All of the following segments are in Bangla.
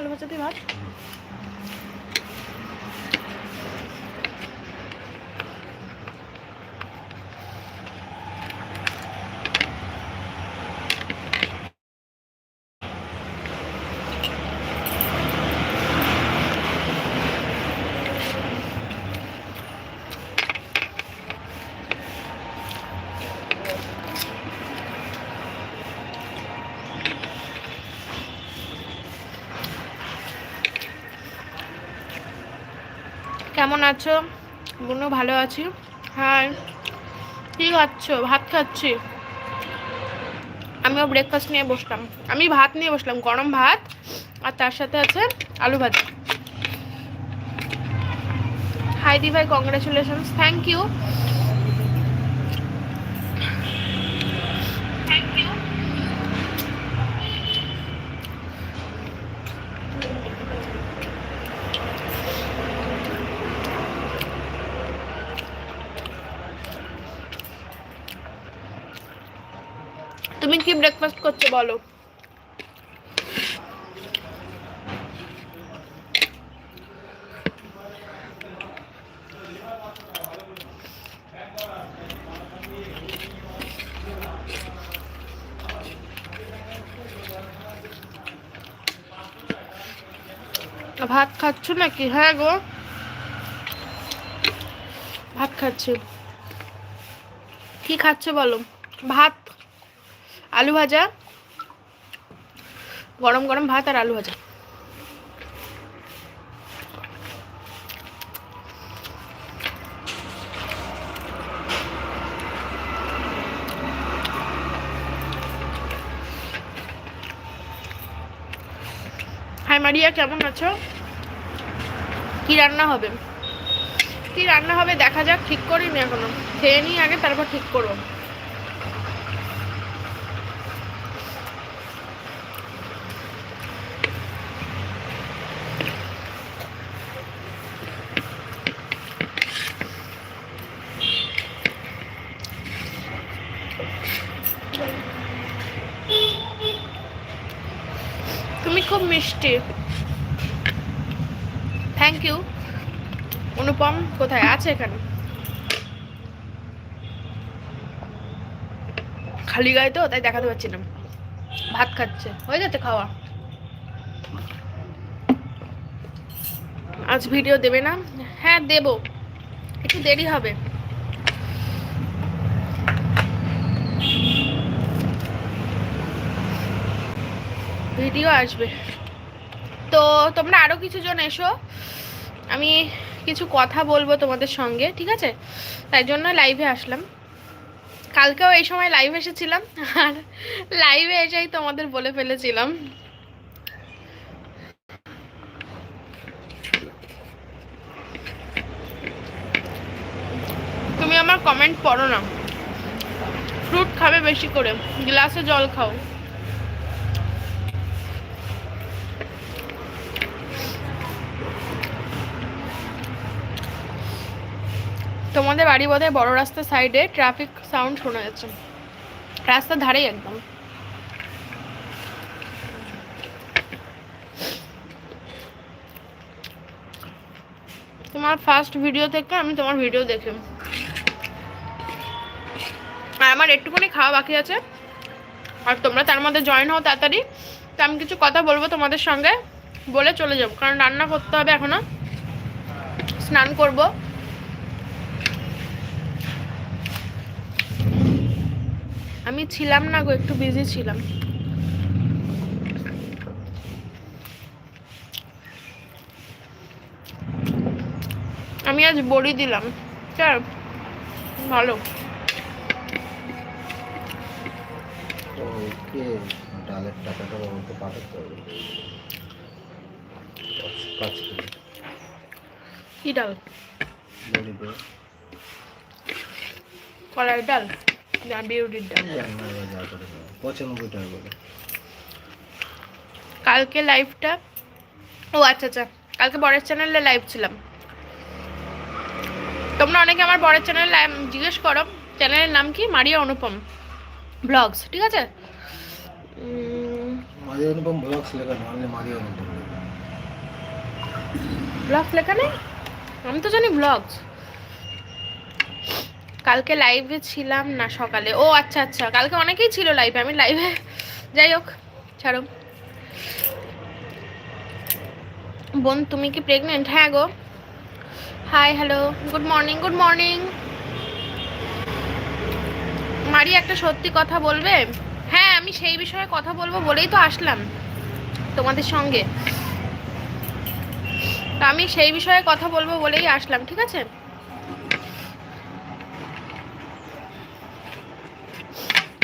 আলু ভাজা দিয়ে ভাত। কেমন আছো? বোনও ভালো আছি। হ্যাঁ কি খাচ্ছ? ভাত খাচ্ছি। আমিও ব্রেকফাস্ট নিয়ে বসলাম। আমি ভাত নিয়ে বসলাম, গরম ভাত আর তার সাথে আছে আলু ভাজি। হাই দি ভাই কংগ্রেচুলেশনস থ্যাংক ইউ ব্রেকফাস্ট করছ বলো। ভাত খাচ্ছ নাকি? হ্যাঁ গো। ভাত খাচ্ছি। কি খাচ্ছে বলো? ভাত আলু ভাজা, গরম গরম ভাত আর আলু ভাজা। হাই মারিয়া, কেমন আছো? কি রান্না হবে? কি রান্না হবে দেখা যাক, ঠিক করিনি এখনও। খেয়ে নিই আগে, তারপর ঠিক করব তুমি খুব মিষ্টি। থ্যাংক ইউ অনুপম, কোথায়? আছে এখানে? খালি গায়ে তো, তাই দেখাতে পারছি না ভাত খাচ্ছে। হয়ে যাচ্ছে খাওয়া। আজ ভিডিও দেবে না? হ্যাঁ দেব। একটু দেরি হবে। ভিডিও আসবে। তো তোমরা আরও কিছু জন এসো। আমি কিছু কথা বলব তোমাদের সঙ্গে, ঠিক আছে? তাই জন্য লাইভে আসলাম। কালকেও এই সময় লাইভ এসেছিলাম, আর লাইভে এসেই তোমাদের বলে ফেলেছিলাম। তুমি আমার কমেন্ট পড়ো না। ফ্রুট খাবে বেশি করে গ্লাসে জল খাও। তোমাদের বাড়ি বোধহয় বড় রাস্তার সাইডে ট্রাফিক সাউন্ড শোনা যাচ্ছে। রাস্তার ধারেই একদম। তোমার ফার্স্ট ভিডিও থেকে আমি তোমার ভিডিও দেখি। আর আমার একটুখানি খাওয়া বাকি আছে। আর তোমরা তার মধ্যে জয়েন হও তাড়াতাড়ি। তো আমি কিছু কথা বলব তোমাদের সঙ্গে। বলে চলে যাব। কারণ রান্না করতে হবে এখনও। স্নান করব। আমি ছিলাম না গো একটু বিজি ছিলাম। আমি আজ বড়ি দিলাম স্যার ভালো। ওকে ডালের টাকাটা আমাকে পাঠাতে হবে। পাঁচ- পাঁচ কি ডাল? বলি দে। কলাই ডাল? না বিউটির। পঁচানব্বই টাকা করে কালকে লাইভটা ও আচ্ছা আচ্ছা। কালকে বরের চ্যানেলে লাইভ ছিলাম। তোমরা অনেকে আমার বরের চ্যানেলে জিজ্ঞেস করো চ্যানেলের নাম কি? মারিয়া অনুপম ব্লগস ঠিক আছে? উম, অনুপম ব্লগস লেখা নাহলে মাঝে অনুপম ব্লগস লেখা নেই? আমি তো জানি ব্লগস কালকে লাইভে ছিলাম না সকালে। ও আচ্ছা আচ্ছা কালকে অনেকেই ছিল লাইভে আমি লাইভে যাই হোক, ছাড়ো। বোন, তুমি কি প্রেগনেন্ট হ্যাঁ গো। Hi hello good morning good morning মারি একটা সত্যি কথা বলবে? হ্যাঁ আমি সেই বিষয়ে কথা বলব বলেই তো আসলাম তোমাদের সঙ্গে। তো আমি সেই বিষয়ে কথা বলব বলেই আসলাম, ঠিক আছে?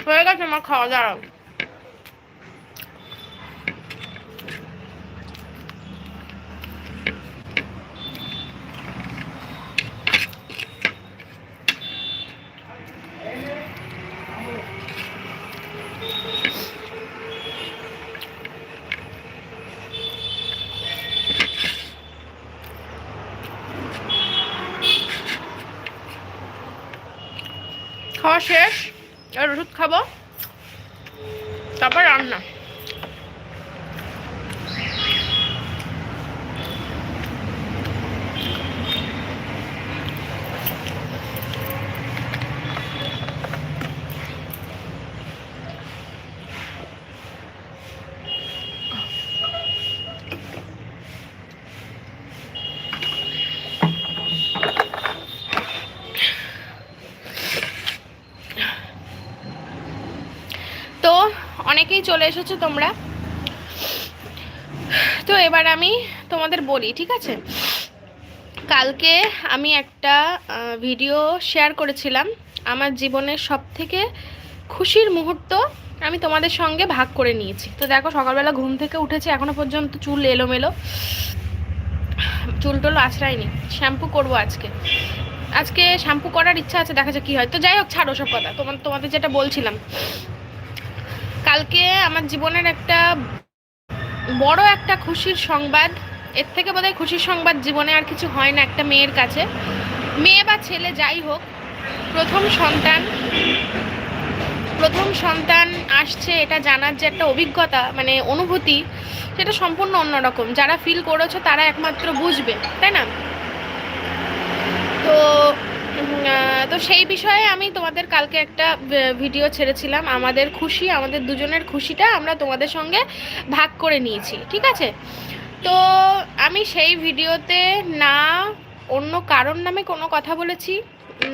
হয়ে গেছে আমার খাওয়া দাওয়া খাওয়া শেষ আর ওষুধ খাব তারপর রান্না তো অনেকেই চলে এসেছ তোমরা। তো এবার আমি তোমাদের বলি, ঠিক আছে? কালকে আমি একটা ভিডিও শেয়ার করেছিলাম। আমার জীবনের সব থেকে খুশির মুহূর্ত আমি তোমাদের সঙ্গে ভাগ করে নিয়েছি। তো দেখো, সকালবেলা ঘুম থেকে উঠেছি, এখনও পর্যন্ত চুল এলোমেলো। চুল টুল আছড়াইনি শ্যাম্পু করব আজকে। আজকে শ্যাম্পু করার ইচ্ছা আছে, দেখা যাক কি হয়। তো যাই হোক, ছাড়ো সব কথা। তোমার তোমাদের যেটা বলছিলাম। কালকে আমার জীবনের একটা বড় একটা খুশির সংবাদ। এর থেকে বোধহয় খুশির সংবাদ জীবনে আর কিছু হয় না একটা মেয়ের কাছে। মেয়ে বা ছেলে যাই হোক, প্রথম সন্তান প্রথম সন্তান আসছে এটা জানার যে একটা অভিজ্ঞতা মানে অনুভূতি, সেটা সম্পূর্ণ অন্যরকম। যারা ফিল করেছ তারা একমাত্র বুঝবে, তাই না? তো তো সেই বিষয়ে আমি তোমাদের কালকে একটা ভিডিও ছেড়েছিলাম। আমাদের খুশি, আমাদের দুজনের খুশিটা আমরা তোমাদের সঙ্গে ভাগ করে নিয়েছি, ঠিক আছে? তো আমি সেই ভিডিওতে না অন্য কারোর নামে কোনো কথা বলেছি,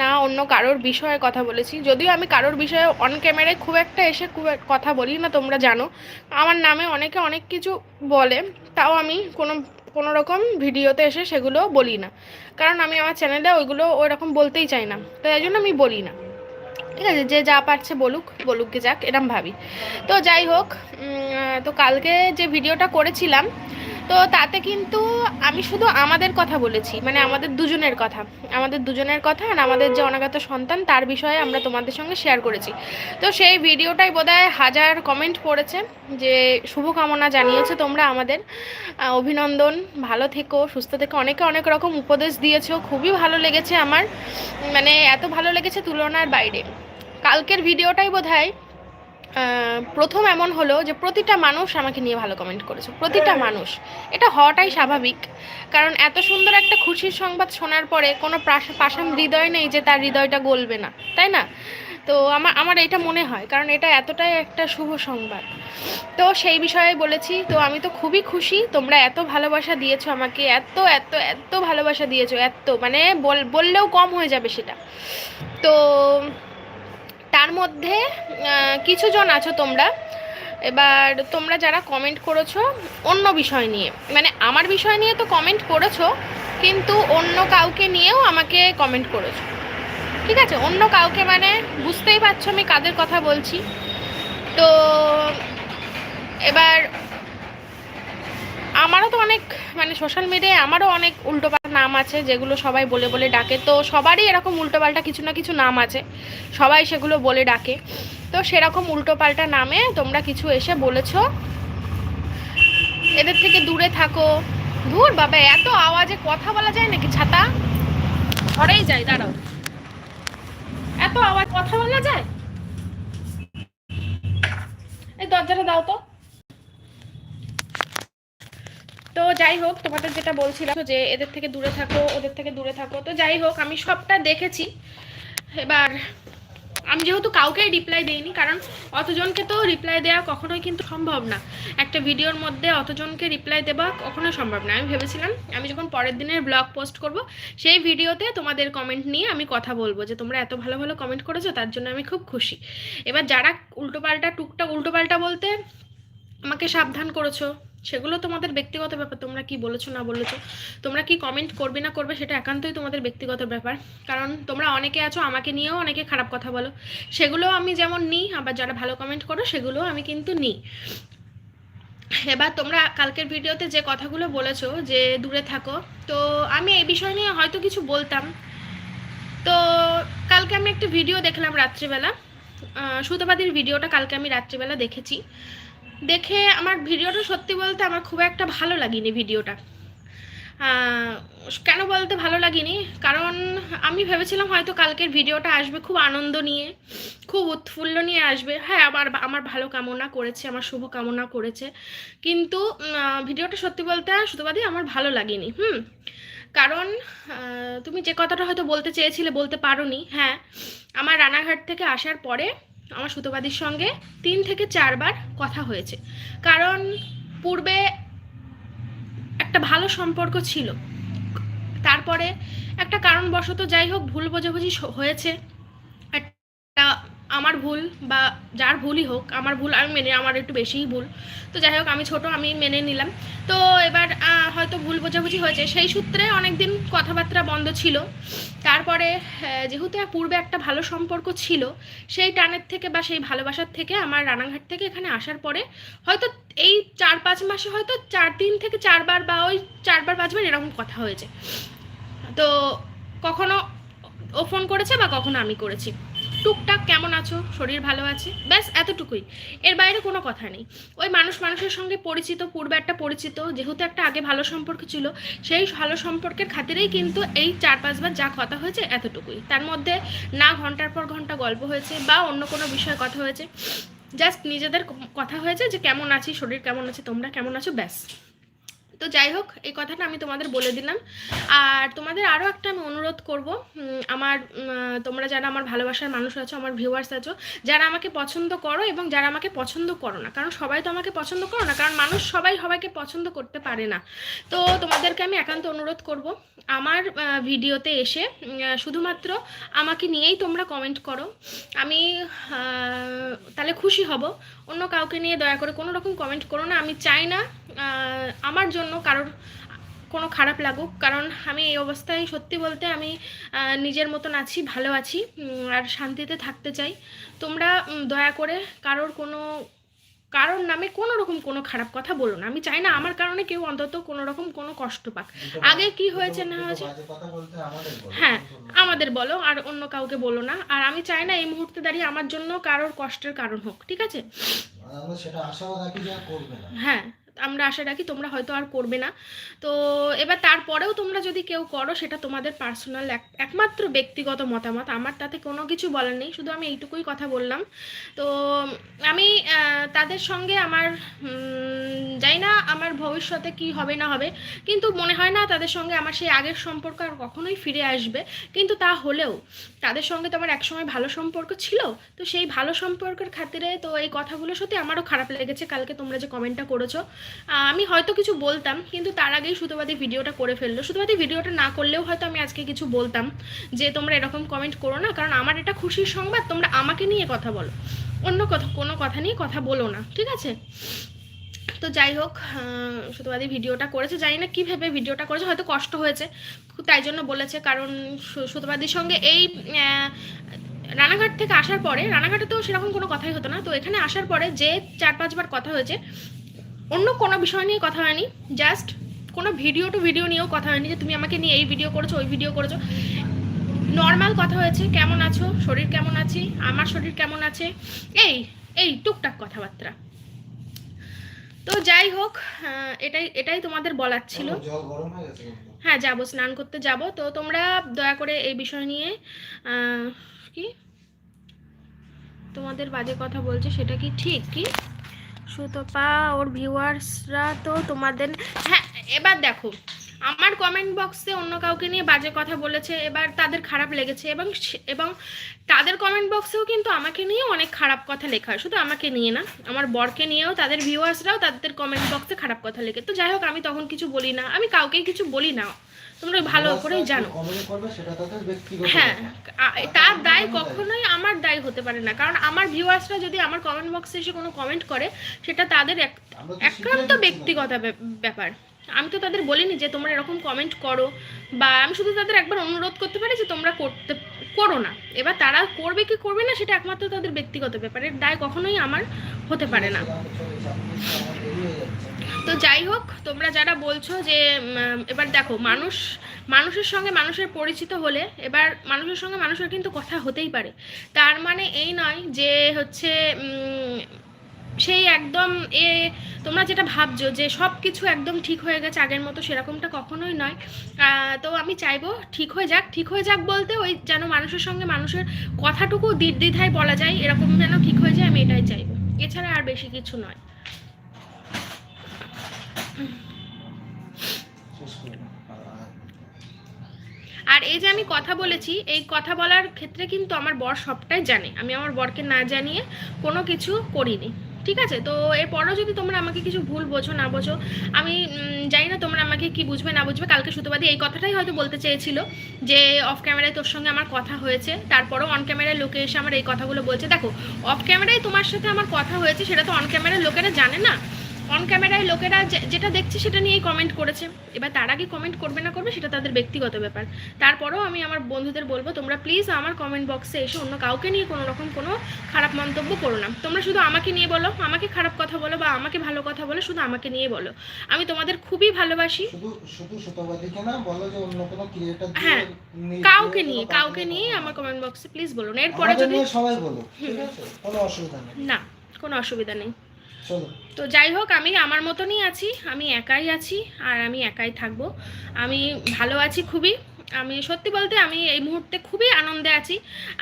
না অন্য কারোর বিষয়ে কথা বলেছি। যদিও আমি কারোর বিষয়ে অন ক্যামেরায় খুব একটা এসে খুব কথা বলি না তোমরা জানো। আমার নামে অনেকে অনেক কিছু বলে, তাও আমি কোনো কোনো রকম ভিডিওতে এসে সেগুলো বলি না। কারণ আমি আমার চ্যানেলে ওইগুলো ওই রকম বলতেই চাই না। তো এই জন্য আমি বলি না। ঠিক আছে, যে যা পারছে বলুক বলুক যাক, এরম ভাবি। তো যাই হোক তো কালকে যে ভিডিওটা করেছিলাম তো তাতে কিন্তু আমি শুধু আমাদের কথা বলেছি মানে আমাদের দুজনের কথা। আমাদের দুজনের কথা আর আমাদের যে অনাগত সন্তান, তার বিষয়ে আমরা তোমাদের সঙ্গে শেয়ার করেছি। তো সেই ভিডিওটাই বোধহয় হাজার কমেন্ট পড়েছে যে, শুভকামনা জানিয়েছো তোমরা আমাদের। অভিনন্দন, ভালো থেকো, সুস্থ থেকো। অনেকে অনেক রকম উপদেশ দিয়েছ খুবই ভালো লেগেছে আমার। মানে এত ভালো লেগেছে তুলনার বাইরে। কালকের ভিডিওটাই বোধ হয় প্রথম এমন হলো যে প্রতিটা মানুষ আমাকে নিয়ে ভালো কমেন্ট করেছে। প্রতিটা মানুষ। এটা হওয়াটাই স্বাভাবিক। কারণ এত সুন্দর একটা খুশির সংবাদ শোনার পরে কোনো পাষাণ হৃদয় নেই যে তার হৃদয়টা গলবে না। তাই না? তো আমার আমার এটা মনে হয়। কারণ এটা এতটাই একটা শুভ সংবাদ। তো সেই বিষয়ে বলেছি তো আমি তো খুবই খুশি। তোমরা এত ভালোবাসা দিয়েছ আমাকে। এত এত এত ভালোবাসা দিয়েছ। এত মানে বল- বললেও কম হয়ে যাবে সেটা। তো তার মধ্যে কিছু জন আছো তোমরা। এবার তোমরা যারা কমেন্ট করেছ, অন্য বিষয় নিয়ে। মানে আমার বিষয় নিয়ে তো কমেন্ট করেছ, কিন্তু অন্য কাউকে নিয়েও আমাকে কমেন্ট করেছ। ঠিক আছে? অন্য কাউকে মানে বুঝতেই পারছ আমি কাদের কথা বলছি। তো, এবার আমারও তো অনেক মানে সোশ্যাল মিডিয়ায় আমারও অনেক উল্টোপাল্টা নাম আছে, যেগুলো সবাই বলে বলে ডাকে। তো সবারই এরকম উল্টোপাল্টা কিছু না কিছু নাম আছে। সবাই সেগুলো বলে ডাকে। তো সেরকম উল্টোপাল্টা নামে তোমরা কিছু এসে বলেছ। এদের থেকে দূরে থাকো। দূর বাবা, এত আওয়াজে কথা বলা যায় নাকি ছাতা? ঘরেই যায় দাঁড়াও। এত আওয়াজ কথা বলা যায়? এই দরজাটা দাও তো তো যাই হোক, তোমাদের যেটা বলছিলাম যে এদের থেকে দূরে থাকো, ওদের থেকে দূরে থাকো। তো যাই হোক, আমি সবটা দেখেছি। এবার আমি যেহেতু কাউকেই রিপ্লাই দিইনি, কারণ অতজনকে তো রিপ্লাই দেওয়া কখনোই কিন্তু সম্ভব না। একটা ভিডিওর মধ্যে অতজনকে রিপ্লাই দেওয়া কখনোই সম্ভব না। আমি ভেবেছিলাম, আমি যখন পরের দিনের ব্লগ পোস্ট করব, সেই ভিডিওতে তোমাদের কমেন্ট নিয়ে আমি কথা বলব যে তোমরা এত ভালো ভালো কমেন্ট করেছ, তার জন্য আমি খুব খুশি। এবার যারা উল্টোপাল্টা, টুকটাক উল্টোপাল্টা বলতে আমাকে সাবধান করেছ সেগুলো তোমাদের ব্যক্তিগত ব্যাপার তোমরা কি বলেছ না বলেছ তোমরা কি কমেন্ট করবে না করবে সেটা একান্তই তোমাদের ব্যক্তিগত ব্যাপার। কারণ তোমরা অনেকে আছো আমাকে নিয়েও অনেকে খারাপ কথা বলো। সেগুলো আমি যেমন নিই আবার যারা ভালো কমেন্ট করো সেগুলো আমি কিন্তু নিই। এবার তোমরা কালকের ভিডিওতে যে কথাগুলো বলেছ যে দূরে থাকো তো আমি এই বিষয় নিয়ে হয়তো কিছু বলতাম। তো কালকে আমি একটা ভিডিও দেখলাম রাত্রিবেলা। আহ, সুতপাদির ভিডিওটা কালকে আমি রাত্রিবেলা দেখেছি। দেখে আমার ভিডিওটা সত্যি বলতে আমার খুব একটা ভালো লাগেনি ভিডিওটা। কেন বলতে ভালো লাগেনি? কারণ আমি ভেবেছিলাম হয়তো কালকের ভিডিওটা আসবে খুব আনন্দ নিয়ে, খুব উৎফুল্ল নিয়ে আসবে। হ্যাঁ আমার আমার ভালো কামনা করেছে, আমার শুভ কামনা করেছে। কিন্তু ভিডিওটা সত্যি বলতে সুতোবাদী আমার ভালো লাগেনি, হুম? কারণ তুমি যে কথাটা হয়তো বলতে চেয়েছিলে বলতে পারোনি। হ্যাঁ আমার রানাঘাট থেকে আসার পরে আমার সুতোবাদীর সঙ্গে তিন থেকে চারবার কথা হয়েছে। কারণ পূর্বে একটা ভালো সম্পর্ক ছিল। তারপরে একটা কারণবশত যাই হোক ভুল বোঝাবুঝি হয়েছে। একটা আমার ভুল বা যার ভুলই হোক, আমার ভুল আমি মেনে, আমার একটু বেশিই ভুল। তো যাই হোক, আমি ছোট, আমি মেনে নিলাম। তো এবার হয়তো ভুল বোঝাবুঝি হয়েছে। সেই সূত্রে অনেকদিন কথাবার্তা বন্ধ ছিল। তারপরে যেহেতু পূর্বে একটা ভালো সম্পর্ক ছিল, সেই টানের থেকে বা সেই ভালোবাসার থেকে আমার রানাঘাট থেকে এখানে আসার পরে, হয়তো এই চার, পাঁচ মাসে হয়তো চার তিন থেকে চারবার বা ওই চারবার, পাঁচবার এরকম কথা হয়েছে। তো কখনো ও ফোন করেছে বা কখনো আমি করেছি। টুকটাক কেমন আছো? শরীর ভালো আছে? ব্যাস, এতটুকুই। এর বাইরে কোনো কথা নেই। ওই মানুষ মানুষের সঙ্গে পরিচিত, পূর্বে একটা পরিচিত, যেহেতু একটা আগে ভালো সম্পর্ক ছিল, সেই ভালো সম্পর্কের খাতিরেই কিন্তু এই চার পাঁচবার যা কথা হয়েছে এতটুকুই। তার মধ্যে না ঘণ্টার পর ঘণ্টা গল্প হয়েছে বা অন্য কোনো বিষয়ে কথা হয়েছে জাস্ট নিজেদের কথা হয়েছে যে কেমন আছি, শরীর কেমন আছে, তোমরা কেমন আছো, ব্যাস। তো যাই হোক, এই কথাটা আমি তোমাদের বলে দিলাম। আর তোমাদের আরও একটা আমি অনুরোধ করব আমার তোমরা যারা আমার ভালোবাসার মানুষ আছো, আমার ভিউয়ার্স আছো, যারা আমাকে পছন্দ করো এবং যারা আমাকে পছন্দ করো না, কারণ সবাই তো আমাকে পছন্দ করো না, কারণ মানুষ সবাই সবাইকে পছন্দ করতে পারে না। তো তোমাদেরকে আমি একান্ত অনুরোধ করব, আমার ভিডিওতে এসে শুধুমাত্র আমাকে নিয়েই তোমরা কমেন্ট করো। আমি তাহলে খুশি হব। অন্য কাউকে নিয়ে দয়া করে কোনো রকম কমেন্ট করো না। আমি চাই না আমার জন্য কারোর কোনো খারাপ লাগুক। কারণ আমি এই অবস্থায় সত্যি বলতে আমি নিজের মতন আছি ভালো আছি আর শান্তিতে থাকতে চাই। তোমরা দয়া করে কারোর কোনো কারোর নামে কোনো রকম কোনো খারাপ কথা বলো না। আমি চাই না আমার কারণে কেউ অন্তত কোনো রকম কোনো কষ্ট পাক। আগে কি হয়েছে না হয়েছে? হ্যাঁ আমাদের বলো আর অন্য কাউকে বলো না। আর আমি চাই না এই মুহূর্তে দাঁড়িয়ে আমার জন্য কারোর কষ্টের কারণ হোক ঠিক আছে? হ্যাঁ। আমরা আশা রাখি তোমরা হয়তো আর করবে না। তো এবার তারপরেও তোমরা যদি কেউ করো, সেটা তোমাদের পার্সোনাল একমাত্র ব্যক্তিগত মতামত। আমার তাতে কোনো কিছু বলার নেই, শুধু আমি এইটুকুই কথা বললাম। তো আমি তাদের সঙ্গে আমার জানি না আমার ভবিষ্যতে কি হবে না হবে, কিন্তু মনে হয় না তাদের সঙ্গে আমার সেই আগের সম্পর্ক আর কখনোই ফিরে আসবে। কিন্তু তা হলেও তাদের সঙ্গে তো আমার একসময় ভালো সম্পর্ক ছিল, তো সেই ভালো সম্পর্কের খাতিরে তো এই কথাগুলো সত্যি আমারও খারাপ লেগেছে। কালকে তোমরা যে কমেন্টটা করেছ আমি হয়তো কিছু বলতাম, কিন্তু তার আগেই সুতোবাদী ভিডিওটা করে ফেলল। সুতোবাদী ভিডিওটা না করলেও হয়তো আমি আজকে কিছু বলতাম যে তোমরা এরকম কমেন্ট করো না, কারণ আমার এটা খুশির সংবাদ, তোমরা আমাকে নিয়ে কথা বলো। অন্য কথা কোনো কথা নিয়ে কথা বলো না, ঠিক আছে? তো যাই হোক সুতোবাদী ভিডিওটা করেছে। জানি না কীভাবে ভিডিওটা করেছে, হয়তো কষ্ট হয়েছে, তাই জন্য বলেছে, কারণ সুতোবাদীর সঙ্গে এই রানাঘাট থেকে আসার পরে, রানাঘাটে তো সেরকম কোনো কথাই হতো না, তো এখানে আসার পরে যে চার পাঁচবার কথা হয়েছে অন্য কোনো বিষয় নিয়ে কথা হয়নি জাস্ট কোনো ভিডিও টু ভিডিও নিয়েও কথা হয়নি যে তুমি আমাকে নিয়ে এই ভিডিও করেছ ওই ভিডিও করেছ। নর্মাল কথা হয়েছে কেমন আছো শরীর কেমন আছে আমার শরীর কেমন আছে এই এই টুকটাক কথাবার্তা। তো যাই হোক এটাই এটাই তোমাদের বলার ছিল। হয়ে যাব স্নান করতে যাব। তো তোমরা দয়া করে এই বিষয় নিয়ে কি? তোমাদের বাজে কথা বলছে সেটা কি ঠিক কি? সুতপা ওর ভিউয়ার্সরা তো তোমাদের হ্যাঁ এবার দেখো। আমার কমেন্ট বক্সে অন্য কাউকে নিয়ে বাজে কথা বলেছে, এবার তাদের খারাপ লেগেছে এবং এবং তাদের কমেন্ট বক্সেও কিন্তু আমাকে নিয়ে অনেক খারাপ কথা লেখা হয়। শুধু আমাকে নিয়ে না, আমার বরকে নিয়েও, তাদের ভিউয়ার্সরাও তাদের কমেন্ট বক্সে খারাপ কথা লেখে। তো যাই হোক, আমি তখন কিছু বলি না। আমি কাউকেই কিছু বলি না। তোমরা ভালো করেই জানো। হ্যাঁ তার দায় কখনোই আমার দায় হতে পারে না। কারণ আমার ভিউয়ার্সরা যদি আমার কমেন্ট বক্সে এসে কোনো কমেন্ট করে সেটা তাদের এক একান্ত ব্যক্তিগত ব্যাপ- ব্যাপার। আমি তো তাদের বলিনি যে তোমরা এরকম কমেন্ট করো বা আমি শুধু তাদের একবার অনুরোধ করতে পারি যে তোমরা করতে করো না। এবার তারা করবে কি করবে না সেটা একমাত্র তাদের ব্যক্তিগত ব্যাপার। এর দায় কখনোই আমার হতে পারে না। তো যাই হোক, তোমরা যারা বলছো যে এবার দেখো, মানুষ, মানুষের সঙ্গে মানুষের পরিচিত হলে, এবার মানুষের সঙ্গে মানুষের কিন্তু কথা হতেই পারে। তার মানে এই নয় যে হচ্ছে সেই একদম এ, তোমরা যেটা ভাবছ যে সব কিছু একদম ঠিক হয়ে গেছে আগের মতো, সেরকমটা কখনোই নয়। তো আমি চাইব ঠিক হয়ে যাক, ঠিক হয়ে যাক বলতে ওই যেন মানুষের সঙ্গে মানুষের কথাটুকু দ্বিধায় বলা যায়, এরকম যেন ঠিক হয়ে যায়, আমি এটাই চাইব। এছাড়া আর বেশি কিছু নয়। আর এই যে আমি কথা বলেছি, এই কথা বলার ক্ষেত্রে কিন্তু আমার বর সবটাই জানে। আমি আমার বরকে না জানিয়ে কোনো কিছু করিনি, ঠিক আছে? তো এরপরও যদি তোমরা আমাকে কিছু ভুল বোঝো, না বোঝো, আমি জানি না তোমরা আমাকে কি বুঝবে, না বুঝবে, কালকে সুতোবাদী এই কথাটাই হয়তো বলতে চেয়েছিল যে অফ ক্যামেরায় তোর সঙ্গে আমার কথা হয়েছে, তারপরও অন ক্যামেরায় লোকে এসে আমার এই কথাগুলো বলছে। দেখো অফ ক্যামেরায় তোমার সাথে আমার কথা হয়েছে, সেটা তো অন ক্যামেরায় লোকেরা জানে না। অন ক্যামেরায় লোকেরা যেটা দেখছে সেটা নিয়েই কমেন্ট করেছে। এবার তার আগে কমেন্ট করবে না করবে সেটা তাদের ব্যক্তিগত ব্যাপার। তারপরেও আমি আমার বন্ধুদের বলব তোমরা প্লিজ আমার কমেন্ট বক্সে এসে অন্য কাউকে নিয়ে কোনো রকম কোনো খারাপ মন্তব্য করো না। তোমরা শুধু আমাকে নিয়ে বলো আমাকে খারাপ কথা বলো বা আমাকে ভালো কথা বলো শুধু আমাকে নিয়ে বলো। আমি তোমাদের খুবই ভালোবাসি। হ্যাঁ, কাউকে নিয়ে কাউকে নিয়ে আমার কমেন্ট বক্সে প্লিজ বলো না। এরপরে যদি সবাই বলো না কোনো অসুবিধা নেই। তো যাই হোক, আমি আমার মতনই আছি, আমি একাই আছি আর আমি একাই থাকব। আমি ভালো আছি খুবই। আমি সত্যি বলতে আমি এই মুহূর্তে খুবই আনন্দে আছি।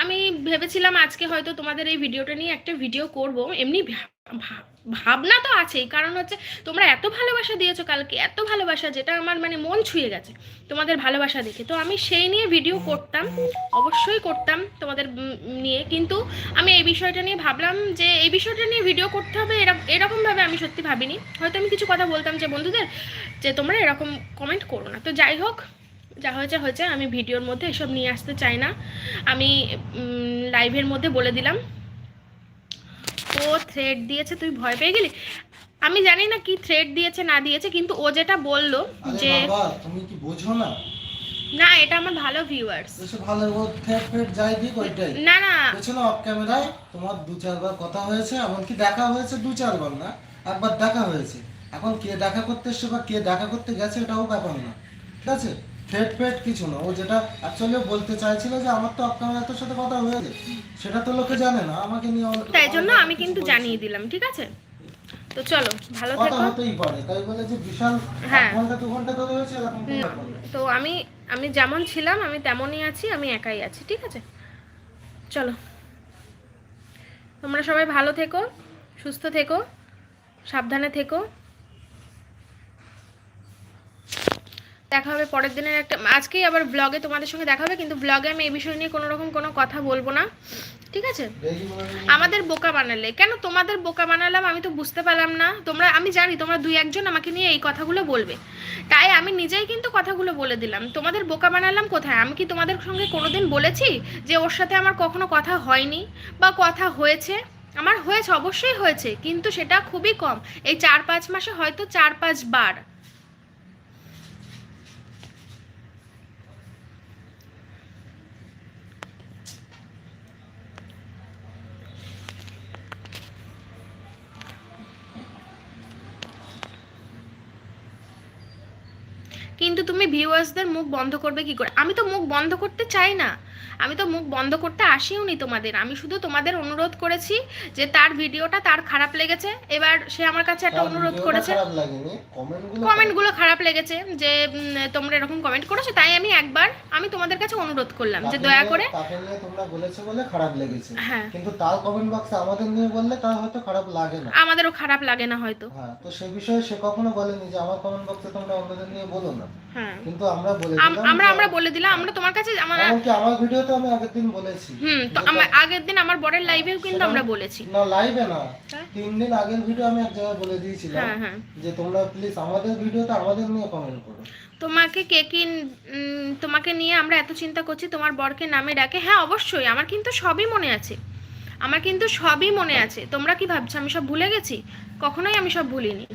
আমি ভেবেছিলাম আজকে হয়তো তোমাদের এই ভিডিওটা নিয়ে একটা ভিডিও করব। এমনি ভাবনা তো আছেই। কারণ হচ্ছে তোমরা এত ভালোবাসা দিয়েছ কালকে, এত ভালোবাসা যেটা আমার মানে মন ছুঁয়ে গেছে তোমাদের ভালোবাসা দেখে। তো আমি সেই নিয়ে ভিডিও করতাম, অবশ্যই করতাম তোমাদের নিয়ে। কিন্তু আমি এই বিষয়টা নিয়ে ভাবলাম যে এই বিষয়টা নিয়ে ভিডিও করতে হবে এরকম এরকমভাবে আমি সত্যি ভাবিনি। হয়তো আমি কিছু কথা বলতাম যে, বন্ধুদের, যে তোমরা এরকম কমেন্ট করো না। তো যাই হোক, যা হয়েছে হয়েছে। আমি ভিডিওর মধ্যে এসব নিয়ে আসতে চাই না। আমি লাইভের মধ্যে বলে দিলাম। ও থ্রেড দিয়েছে তুই ভয় পেয়ে গেলি? আমি জানি না কি থ্রেড দিয়েছে না দিয়েছে কিন্তু ও যেটা বলল যে তুমি কি বোঝো না? না এটা আমার ভালো ভিউয়ার্স বেশি ভালো ও ফেট ফেট যাই দিক ওইটাই। না না। পেছনে অফ ক্যামেরায় তোমার দু চারবার কথা হয়েছে এমনকি দেখা হয়েছে দু চারবার না একবার দেখা হয়েছে। এখন কে দেখা করতে এসছে বা কে দেখা করতে গেছে এটাও ব্যাপার না। ঠিক আছে? ফেট ফেট কিছু না। ও যেটা অ্যাকচুয়ালি বলতে চাইছিল যে আমার তো ক্যামেরায় তোর সাথে কথা হয়েছে সেটা তো লোকে জানে না আমাকে নিয়ে তাই জন্য আমি কিন্তু জানিয়ে দিলাম ঠিক আছে? তো চলো ভালো কথা থেকো। হতেই পারে তাই বলে যে বিশাল হ্যাঁ। ঘণ্টা দু ঘণ্টা ধরে হয়েছে এরকম। তো আমি আমি যেমন ছিলাম আমি তেমনই আছি আমি একাই আছি ঠিক আছে? চলো। তোমরা সবাই ভালো থেকো সুস্থ থেকো সাবধানে থেকো। দেখা হবে পরের দিনের একটা, আজকেই আবার ব্লগে তোমাদের সঙ্গে দেখা হবে, কিন্তু ব্লগে আমি এই বিষয় নিয়ে কোনো রকম কোনো কথা বলব না। ঠিক আছে? আমাদের বোকা বানালে। কেন তোমাদের বোকা বানালাম আমি তো বুঝতে পারলাম না। তোমরা, আমি জানি তোমরা দুই একজন আমাকে নিয়ে এই কথাগুলো বলবে। তাই আমি নিজেই কিন্তু কথাগুলো বলে দিলাম। তোমাদের বোকা বানালাম কোথায়? আমি কি তোমাদের সঙ্গে কোনোদিন বলেছি যে ওর সাথে আমার কখনো কথা হয়নি? বা কথা হয়েছে? আমার হয়েছে, অবশ্যই হয়েছে, কিন্তু সেটা খুবই কম। এই চার পাঁচ মাসে হয়তো চার পাঁচ বার কিন্তু তুমি ভিউয়ার্সদের মুখ বন্ধ করবে কি করে? আমি তো মুখ বন্ধ করতে চাই না। আমি তো মুখ বন্ধ করতে আসিও নি তোমাদের। আমি শুধু তোমাদের অনুরোধ করেছি যে তার ভিডিওটা তার খারাপ লেগেছে। এবার সে আমার কাছে একটা অনুরোধ করেছে। কমেন্টগুলো খারাপ লেগেছে যে তোমরা এরকম কমেন্ট করেছ তাই আমি একবার আমি তোমাদের কাছে অনুরোধ করলাম যে দয়া করে তোমরা বলেছ বলে খারাপ লেগেছে। হ্যাঁ। কিন্তু তার কমেন্ট বক্সে আমাদের নিয়ে বললে তার হয়তো খারাপ লাগে না। আমাদেরও খারাপ লাগে না হয়তো। হ্যাঁ তো সে বিষয়ে সে কখনো বলেনি যে আমার কমেন্ট বক্সে তোমরা অন্যদের নিয়ে বলো না। হ্যাঁ। কিন্তু আমরা বলে দিলাম আমরা আমরা বলে দিলাম আমরা তোমার কাছে আমার আমার ভিডিওতে আমি আগের দিন বলেছি। হুম তো আমার আগের দিন আমার বরের লাইভেও কিন্তু আমরা বলেছি। না লাইভে না। হ্যাঁ? তিন দিন আগের ভিডিও আমি এক জায়গায় বলে দিয়েছিলাম হ্যাঁ হ্যাঁ। যে তোমরা প্লিজ আমাদের ভিডিওতে আমাদের নিয়ে কমেন্ট করো। তোমাকে কে কি তোমাকে নিয়ে আমরা এত চিন্তা করছি তোমার বরকে নামে ডাকে। হ্যাঁ অবশ্যই আমার কিন্তু সবই মনে আছে। আমার কিন্তু সবই মনে আছে। তোমরা কি ভাবছ আমি সব ভুলে গেছি? কখনোই আমি সব ভুলিনি।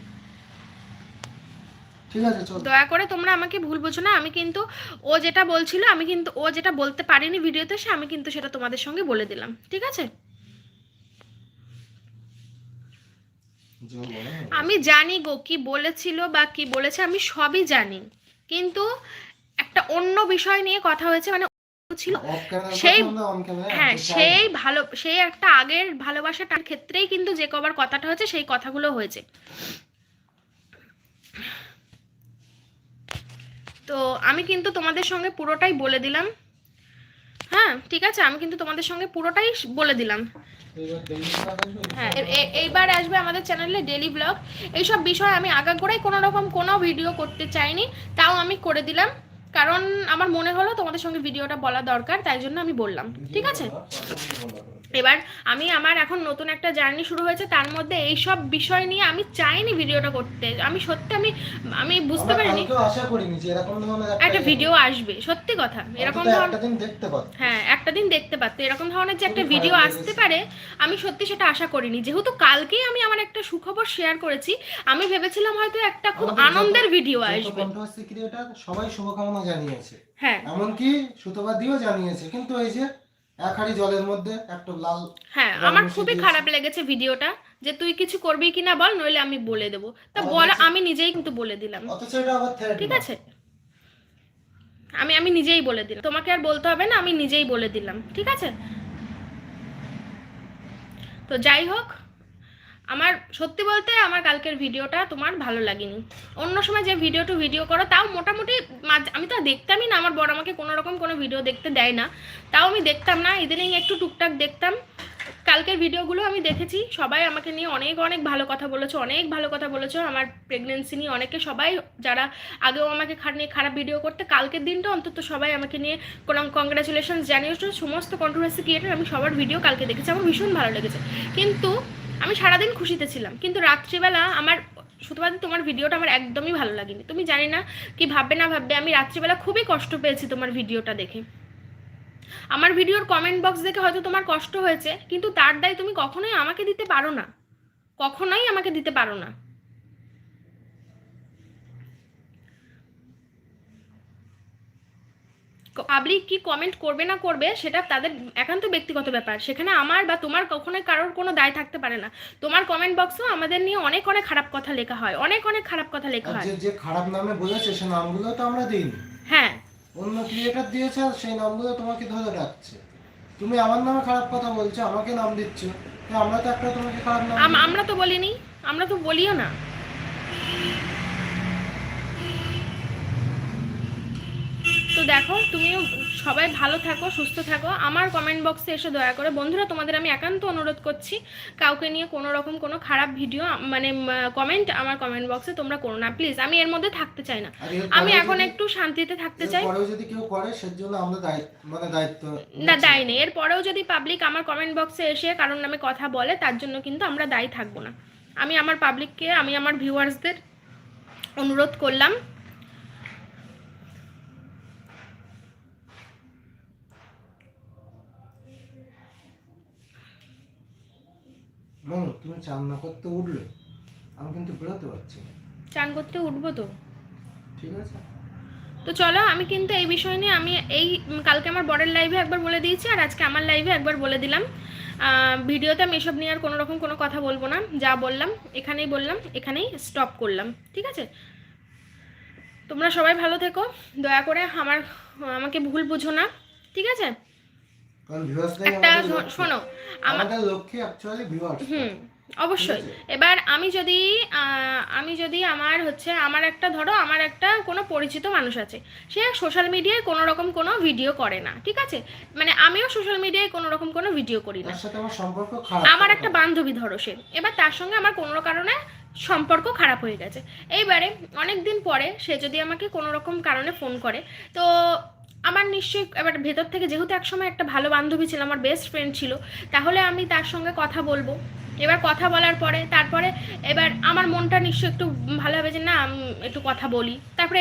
ঠিক আছে চল। দয়া করে তোমরা আমাকে ভুল বুঝো না আমি কিন্তু ও যেটা বলছিল আমি কিন্তু ও যেটা বলতে পারিনি ভিডিওতে সে আমি কিন্তু সেটা তোমাদের সঙ্গে বলে দিলাম ঠিক আছে? আমি জানি গো কি বলেছিল বা কি বলেছে আমি সবই জানি কিন্তু একটা অন্য বিষয় নিয়ে কথা হয়েছে মানে ছিল সেই- camera হ্যাঁ সেই ভালো সেই একটা আগের ভালোবাসাটার ক্ষেত্রেই কিন্তু যে কবার কথাটা হয়েছে সেই কথাগুলো হয়েছে। তো আমি কিন্তু তোমাদের সঙ্গে পুরোটাই বলে দিলাম। হ্যাঁ ঠিক আছে, আমি কিন্তু তোমাদের সঙ্গে পুরোটাই বলে দিলাম? হ্যাঁ এইবার আসবে আমাদের চ্যানেলে ডেলি ব্লগ। এইসব বিষয় আমি আগাগোড়াই কোনো রকম কোনো ভিডিও করতে চাইনি, তাও আমি করে দিলাম। কারণ আমার মনে হলো তোমাদের সঙ্গে ভিডিওটা বলা দরকার, তাই জন্য আমি বললাম। ঠিক আছে? এবার আমি আমার এখন নতুন একটা জার্নি শুরু হয়েছে তার মধ্যে এই সব বিষয় নিয়ে আমি চাইনি ভিডিওটা করতে। আমি সত্যি আমি আমি বুঝতে পারিনি। কালকেও আশা করিনি যে এরকম ধরনের একটা ভিডিও আসবে সত্যি কথা। এরকম হ্যাঁ একটা দিন দেখতে পারতো। এরকম ধরনের যে একটা ভিডিও আসতে পারে আমি সত্যি সেটা আশা করিনি। যেহেতু কালকেই আমি আমার একটা সুখবর শেয়ার করেছি আমি ভেবেছিলাম হয়তো একটা খুব আনন্দের ভিডিও আসবে। সবাই শুভকামনা জানিয়েছে। হ্যাঁ। এমনকি সুতোবাদিও জানিয়েছে। কিন্তু এই যে এক হাঁড়ি জলের মধ্যে একটা লাল হ্যাঁ আমার খুবই খারাপ লেগেছে ভিডিওটা যে তুই কিছু করবি কিনা বল নইলে আমি বলে দেবো। তা আমার বল আমি নিজেই কিন্তু বলে দিলাম। অথচ এটা আবার থ্রেড ঠিক আছে? আমি আমি নিজেই বলে দিলাম। তোমাকে আর বলতে হবে না আমি নিজেই বলে দিলাম। ঠিক আছে? তো যাই হোক আমার, সত্যি বলতে আমার কালকের ভিডিওটা তোমার ভালো লাগেনি। অন্য সময় যে ভিডিও টু ভিডিও করো, তাও মোটামুটি আমি তো দেখতামই না, আমার বড় আমাকে কোনো রকম কোনো ভিডিও দেখতে দেয় না। তাও আমি দেখতাম না, ইদানিং একটু টুকটাক দেখতাম। কালকের ভিডিওগুলো আমি দেখেছি, সবাই আমাকে নিয়ে অনেক অনেক ভালো কথা বলেছ, অনেক ভালো কথা বলেছ। আমার প্রেগনেন্সি নিয়ে অনেকে সবাই, যারা আগেও আমাকে নিয়ে খারাপ ভিডিও করতে, কালকের দিনটা অন্তত সবাই আমাকে নিয়ে কোনো কংগ্রাচুলেশন জানিয়েছো। সমস্ত কন্ট্রোভার্সি ক্রিয়েটার আমি সবার ভিডিও কালকে দেখেছি, আমার ভীষণ ভালো লেগেছে। কিন্তু আমি সারাদিন খুশিতে ছিলাম। কিন্তু রাত্রিবেলা আমার, শুধুমাত্র তোমার ভিডিওটা আমার একদমই ভালো লাগেনি। তুমি জানি না কি ভাববে, না ভাববে, আমি রাত্রিবেলা খুবই কষ্ট পেয়েছি তোমার ভিডিওটা দেখে। আমার ভিডিওর কমেন্ট বক্স দেখে হয়তো তোমার কষ্ট হয়েছে, কিন্তু তার দায় তুমি কখনোই আমাকে দিতে পারো না। কখনোই আমাকে দিতে পারো না। পাবলিক কি কমেন্ট করবে না করবে সেটা তাদের একান্ত ব্যক্তিগত ব্যাপার। সেখানে আমার বা তোমার কখনোই কারোর কোনো দায় থাকতে পারে না। তোমার কমেন্ট বক্সেও আমাদের নিয়ে অনেক অনেক খারাপ কথা লেখা হয়। অনেক অনেক খারাপ কথা লেখা হয়। যে খারাপ নামে বলেছে সে নামগুলো তো আমরা দিইনি। হ্যাঁ। অন্য ক্রিয়েটার দিয়েছে সেই নামগুলো তোমাকে ধরে রাখছে। তুমি আমার নামে খারাপ কথা বলছো আমাকে নাম দিচ্ছ। তো আমরা তো একটা তোমাকে খারাপ নাম আমরা তো বলিনি। আমরা তো বলিও না। দেখো তুমিও সবাই ভালো থাকো সুস্থ থাকো। আমার কমেন্ট বক্সে এসে দয়া করে বন্ধুরা তোমাদের আমি একান্ত অনুরোধ করছি কাউকে নিয়ে কোনো রকম কোনো খারাপ ভিডিও মানে কমেন্ট আমার কমেন্ট বক্সে তোমরা করো না। প্লিজ আমি এর মধ্যে থাকতে চাই না। আমি এখন একটু শান্তিতে থাকতে চাই। পরেও যদি কেউ করে আমরা মানে দায়িত্ব না। দায়ী নেই। এরপরেও যদি পাবলিক আমার কমেন্ট বক্সে এসে কারণ নামে কথা বলে তার জন্য কিন্তু আমরা দায়ী থাকব না। আমি আমার পাবলিককে আমি আমার ভিউয়ার্সদের অনুরোধ করলাম। মনু তুমি চান না করতে উঠলে? আমি কিন্তু বেরোতে পারছি না। চান করতে উঠবো তো? ঠিক আছে। তো চলো আমি কিন্তু এই বিষয় নিয়ে আমি এই কালকে আমার বরের লাইভে একবার বলে দিয়েছি আর আজকে আমার লাইভে একবার বলে দিলাম। ভিডিওতে আমি এসব নিয়ে আর কোনো রকম কোনো কথা বলব না যা বললাম এখানেই বললাম এখানেই স্টপ করলাম ঠিক আছে? তোমরা সবাই ভালো থেকো দয়া করে আমার আমাকে ভুল বুঝো না ঠিক আছে? কারণ লক্ষ্য। শোনো আমাদের লক্ষ্যে অ্যাকচুয়ালি ভিউয়ার্স হুম অবশ্যই। এবার আমি যদি আমি যদি আমার হচ্ছে আমার একটা ধরো আমার একটা কোনো পরিচিত মানুষ আছে সে সোশ্যাল মিডিয়ায় কোনো রকম কোনো ভিডিও করে না ঠিক আছে? মানে আমিও সোশ্যাল মিডিয়ায় কোনো রকম কোনো ভিডিও করি না। আমার একটা বান্ধবী ধরো সে এবার তার সঙ্গে আমার কোনো কারণে সম্পর্ক খারাপ হয়ে গেছে। এইবারে অনেক দিন পরে সে যদি আমাকে কোনো রকম কারণে ফোন করে তো আমার নিশ্চয়ই এবার ভেতর থেকে যেহেতু একসময় একটা ভালো বান্ধবী ছিল, আমার বেস্ট ফ্রেন্ড ছিল, তাহলে আমি তার সঙ্গে কথা বলব। এবার কথা বলার পরে, তারপরে এবার আমার মনটা নিশ্চয়ই একটু ভালো হবে যে, না একটু কথা বলি। তারপরে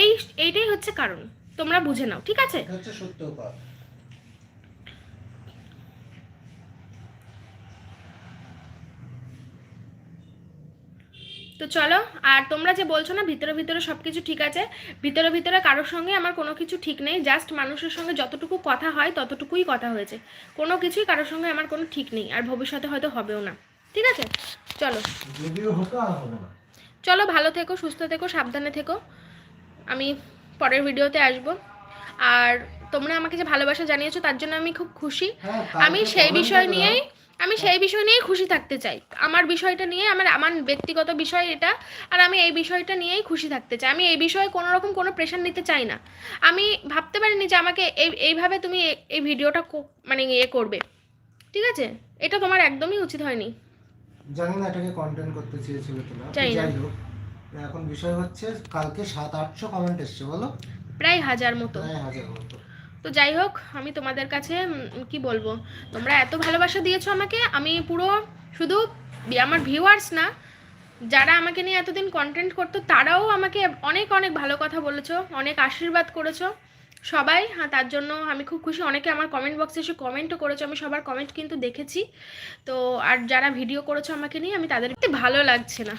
এই এইটাই হচ্ছে কারণ। তোমরা বুঝে নাও, ঠিক আছে এটা হচ্ছে সত্য কথা তো চলো আর তোমরা যে বলছো না ভিতরে ভিতরে সব কিছু ঠিক আছে ভিতরে ভিতরে কারোর সঙ্গে আমার কোনো কিছু ঠিক নেই জাস্ট মানুষের সঙ্গে যতটুকু কথা হয় ততটুকুই কথা হয়েছে। কোনো কিছুই কারোর সঙ্গে আমার কোনো ঠিক নেই আর ভবিষ্যতে হয়তো হবেও না। ঠিক আছে? চলো। চলো ভালো থেকো সুস্থ থেকো সাবধানে থেকো। আমি পরের ভিডিওতে আসব। আর তোমরা আমাকে যে ভালোবাসা জানিয়েছো তার জন্য আমি খুব খুশি। হ্যাঁ, আমি সেই বিষয় নিয়েই আমি সেই বিষয় নিয়েই খুশি থাকতে চাই। আমার বিষয়টা নিয়ে আমার আমার ব্যক্তিগত বিষয় এটা আর আমি এই বিষয়টা নিয়েই খুশি থাকতে চাই। আমি এই বিষয়ে কোনো রকম কোনো প্রেশার নিতে চাই না। আমি ভাবতে পারিনি যে আমাকে এই এইভাবে তুমি এই ভিডিওটা মানে ইয়ে করবে। ঠিক আছে? এটা তোমার একদমই উচিত হয়নি। জানি না এটাকে কন্টেন্ট করতে চেয়েছিল। যাই হোক। এখন বিষয় হচ্ছে কালকে সাত আটশো কমেন্ট এসছে বলো। প্রায় হাজার মতো। প্রায় হাজার মতো। তো যাই হোক, আমি তোমাদের কাছে কি বলব? তোমরা এত ভালোবাসা দিয়েছ আমাকে, আমি পুরো শুধু আমার ভিউয়ার্স না, যারা আমাকে নিয়ে এতদিন কন্টেন্ট করতো, তারাও আমাকে অনেক অনেক ভালো কথা বলেছ, অনেক আশীর্বাদ করেছ। সবাই হ্যাঁ তার জন্য আমি খুব খুশি। অনেকে আমার কমেন্ট বক্সে এসে কমেন্টও করেছ, আমি সবার কমেন্ট কিন্তু দেখেছি। তো, আর যারা ভিডিও করেছ আমাকে নিয়ে, আমি তাদের ভালো লাগছে না।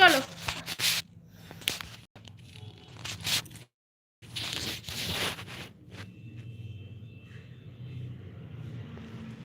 চলো।